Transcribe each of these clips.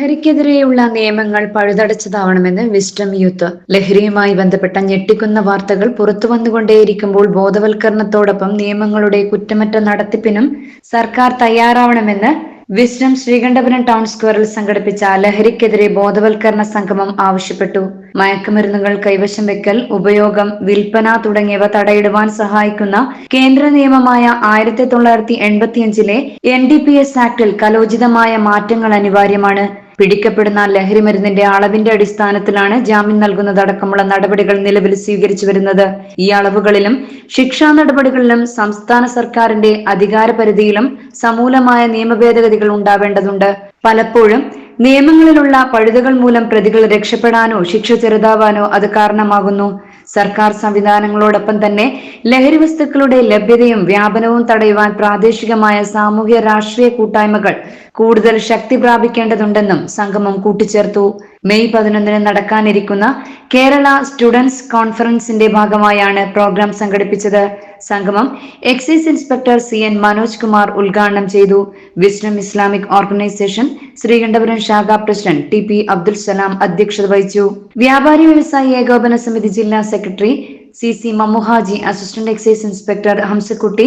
ലഹരിക്കെതിരെയുള്ള നിയമങ്ങൾ പഴുതടച്ചതാവണമെന്ന് wisdom youth. ലഹരിയുമായി ബന്ധപ്പെട്ട ഞെട്ടിക്കുന്ന വാർത്തകൾ പുറത്തു വന്നുകൊണ്ടേയിരിക്കുമ്പോൾ ബോധവൽക്കരണത്തോടൊപ്പം നിയമങ്ങളുടെ കുറ്റമറ്റ നടത്തിപ്പിനും സർക്കാർ തയ്യാറാവണമെന്ന് വിസ്റ്റം ശ്രീകണ്ഠപുരം ടൗൺ സ്ക്വയറിൽ സംഘടിപ്പിച്ച ലഹരിക്കെതിരെ ബോധവൽക്കരണ സംഗമം ആവശ്യപ്പെട്ടു. മയക്കുമരുന്നുകൾ കൈവശം വെക്കൽ ഉപയോഗം വിൽപ്പന തുടങ്ങിയവ തടയിടുവാൻ സഹായിക്കുന്ന കേന്ദ്ര നിയമമായ ആയിരത്തി തൊള്ളായിരത്തി എൺപത്തിയഞ്ചിലെ എൻ ഡി പി എസ് ആക്ടിൽ കലോചിതമായ മാറ്റങ്ങൾ അനിവാര്യമാണ്. പിടിക്കപ്പെടുന്ന ലഹരി മരുന്നിന്റെ അളവിന്റെ അടിസ്ഥാനത്തിലാണ് ജാമ്യം നൽകുന്നതടക്കമുള്ള നടപടികൾ നിലവിൽ സ്വീകരിച്ചു വരുന്നത്. ഈ അളവുകളിലും ശിക്ഷാ നടപടികളിലും സംസ്ഥാന സർക്കാരിന്റെ അധികാര പരിധിയിലും സമൂലമായ നിയമ ഭേദഗതികൾ ഉണ്ടാവേണ്ടതുണ്ട്. പലപ്പോഴും നിയമങ്ങളിലുള്ള പഴുതുകൾ മൂലം പ്രതികൾ രക്ഷപ്പെടാനോ ശിക്ഷ ചെറുതാവാനോ അത് കാരണമാകുന്നു. സർക്കാർ സംവിധാനങ്ങളോടൊപ്പം തന്നെ ലഹരി വസ്തുക്കളുടെ ലഭ്യതയും വ്യാപനവും തടയുവാൻ പ്രാദേശികമായ സാമൂഹ്യ രാഷ്ട്രീയ കൂട്ടായ്മകൾ കൂടുതൽ ശക്തി പ്രാപിക്കേണ്ടതുണ്ടെന്നും സംഗമം കൂട്ടിച്ചേർത്തു മെയ് പതിനൊന്നിന് നടക്കാനിരിക്കുന്ന കേരള സ്റ്റുഡൻസ് കോൺഫറൻസിന്റെ ഭാഗമായാണ് പ്രോഗ്രാം സംഘടിപ്പിച്ചത്. സംഗമം excise inspector C N Manoj Kumar ഉദ്ഘാടനം ചെയ്തു. വിസ്ഡം ഇസ്ലാമിക് ഓർഗനൈസേഷൻ ശ്രീകണ്ഠപുരം ശാഖ president T P Abdul Salam അധ്യക്ഷത വഹിച്ചു. വ്യാപാരി വ്യവസായി ഏകോപന സമിതി ജില്ലാ secretary C C Mammuhaji assistant excise inspector Hamsakutty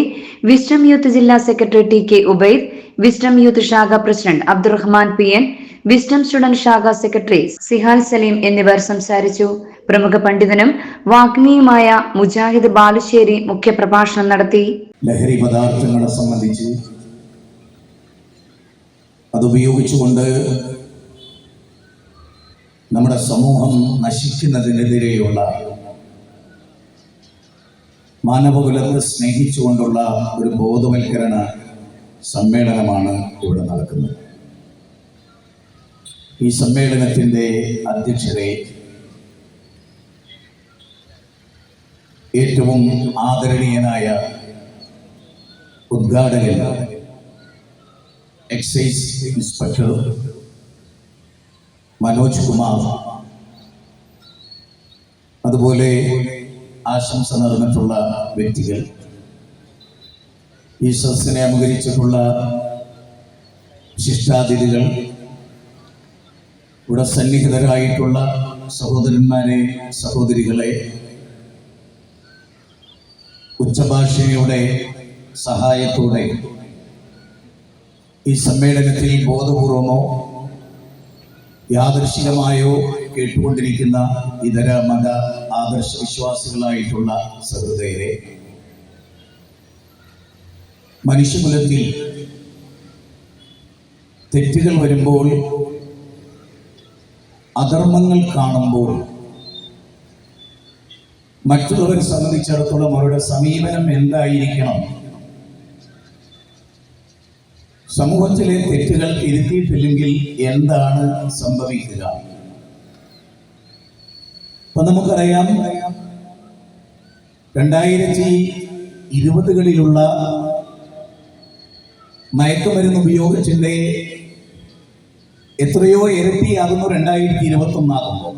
wisdom youth ജില്ലാ secretary T K Ubaid wisdom youth ശാഖ president Abdurahman P N wisdom student ശാഖ സെക്രട്ടറി സിഹാൽ സലീം എന്നിവർ സംസാരിച്ചു. പ്രമുഖ പണ്ഡിതനും വാഗ്മിയുമായ മുജാഹിദ് ബാലുശ്ശേരി മുഖ്യപ്രഭാഷണം നടത്തി. ലഹരി പദാർത്ഥങ്ങളെ സംബന്ധിച്ച് അതുപയോഗിച്ചുകൊണ്ട് നമ്മുടെ സമൂഹം നശിക്കുന്നതിനെതിരെയുള്ള മാനവകുലത്തെ സ്നേഹിച്ചുകൊണ്ടുള്ള ഒരു ബോധവൽക്കരണ സമ്മേളനമാണ് ഇവിടെ നടക്കുന്നത്. ഈ സമ്മേളനത്തിന്റെ അധ്യക്ഷരെ ഏറ്റവും ആദരണീയനായ ഉദ്ഘാടകൻ എക്സൈസ് ഇൻസ്പെക്ടർ മനോജ് കുമാർ. അതുപോലെ ആശംസ നടന്നിട്ടുള്ള വ്യക്തികൾ. ഈ സദസ്സിനെ അനുകരിച്ചിട്ടുള്ള ശിഷ്ടാതിഥികൾ ഇവിടെ സന്നിഹിതരായിട്ടുള്ള സഹോദരന്മാരെ സഹോദരികളെ ഉച്ചഭാഷയുടെ സഹായത്തോടെ ഈ സമ്മേളനത്തിൽ ബോധപൂർവമോ യാദൃശികമായോ കേട്ടുകൊണ്ടിരിക്കുന്ന ഇതര മത ആദർശ വിശ്വാസികളായിട്ടുള്ള സഹൃദയരെ മനുഷ്യകുലത്തിൽ തെറ്റുകൾ വരുമ്പോൾ അധർമ്മങ്ങൾ കാണുമ്പോൾ മറ്റുള്ളവരെ സംബന്ധിച്ചിടത്തോളം അവരുടെ സമീപനം എന്തായിരിക്കണം? സമൂഹത്തിലെ തെറ്റുകൾ തിരുത്തിയിട്ടില്ലെങ്കിൽ എന്താണ് സംഭവിക്കുക? അപ്പൊ നമുക്കറിയാം രണ്ടായിരത്തി ഇരുപതുകളിലുള്ള മയക്കുമരുന്ന് ഉപയോഗത്തിന്റെ എത്രയോ ഇരട്ടിയാകുന്നു രണ്ടായിരത്തി ഇരുപത്തി ഒന്നാകുമ്പോൾ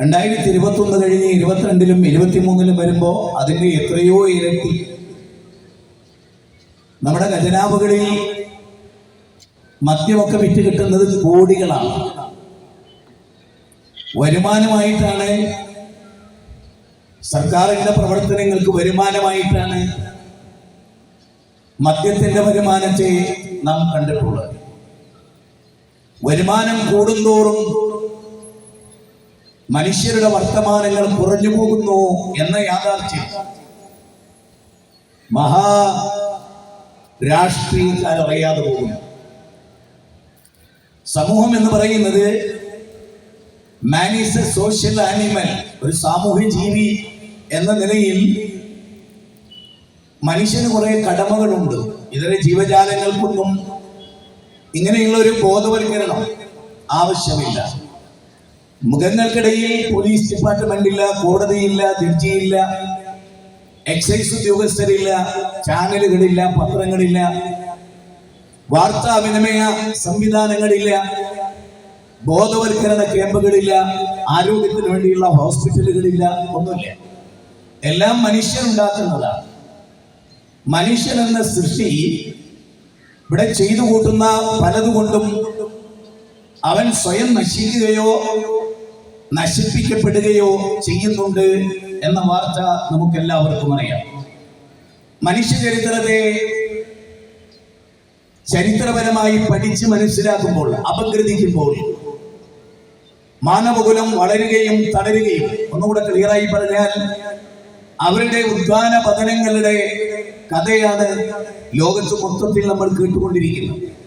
രണ്ടായിരത്തി ഇരുപത്തി ഒന്ന് കഴിഞ്ഞ് ഇരുപത്തിരണ്ടിലും ഇരുപത്തിമൂന്നിലും വരുമ്പോൾ അതിന്റെ എത്രയോ ഇരട്ടി. നമ്മുടെ ഖജനാവുകളിൽ മദ്യമൊക്കെ വിറ്റ് കിട്ടുന്നത് കോടികളാണ്. വരുമാനമായിട്ടാണ് സർക്കാരിന്റെ പ്രവർത്തനങ്ങൾക്ക് വരുമാനമായിട്ടാണ് മദ്യത്തിന്റെ വരുമാനത്തെ നാം കണ്ടിട്ടുള്ളത്. വരുമാനം കൂടുന്തോറും മനുഷ്യരുടെ വർത്തമാനങ്ങൾ കുറഞ്ഞു പോകുന്നു എന്ന യാഥാർത്ഥ്യം. മഹാ രാഷ്ട്രീയക്കാർ അറിയാതെ പോകുന്നു. സമൂഹം എന്ന് പറയുന്നത് man is a social animal ഒരു സാമൂഹ്യ ജീവി എന്ന നിലയിൽ മനുഷ്യന് കുറെ കടമകളുണ്ട്. ഇതര ജീവജാലങ്ങൾക്കൊന്നും ഇങ്ങനെയുള്ള ഒരു ബോധവൽക്കരണം ആവശ്യമില്ല. മുഖങ്ങൾക്കിടയിൽ പോലീസ് ഡിപ്പാർട്ട്മെന്റ് ഇല്ല കോടതിയില്ല ജഡ്ജിയില്ല എക്സൈസ് ഉദ്യോഗസ്ഥരില്ല ചാനലുകളില്ല പത്രങ്ങളില്ല വാർത്താവിനിമയ സംവിധാനങ്ങളില്ല ബോധവൽക്കരണ ക്യാമ്പുകളില്ല ആരോഗ്യത്തിന് വേണ്ടിയുള്ള ഹോസ്പിറ്റലുകളില്ല ഒന്നുമില്ല. എല്ലാം മനുഷ്യനുണ്ടാക്കുന്നതാണ് മനുഷ്യൻ എന്ന സൃഷ്ടി ഇവിടെ ചെയ്തു കൂട്ടുന്ന പലതുകൊണ്ടും അവൻ സ്വയം നശിക്കുകയോ നശിപ്പിക്കപ്പെടുകയോ ചെയ്യുന്നുണ്ട് എന്ന വാർത്ത നമുക്കെല്ലാവർക്കും അറിയാം. മനുഷ്യ ചരിത്രത്തെ ചരിത്രപരമായി പഠിച്ച് മനസ്സിലാക്കുമ്പോൾ അപഗ്രഥിക്കുമ്പോൾ മാനവകുലം വളരുകയും തളരുകയും ഒന്നുകൂടെ ക്ലിയറായി പറഞ്ഞാൽ അവരുടെ ഉദ്ധാന പതനങ്ങളുടെ കഥയാണ് ലോകത്ത് മൊത്തത്തിൽ നമ്മൾ കേട്ടുകൊണ്ടിരിക്കുന്നത്.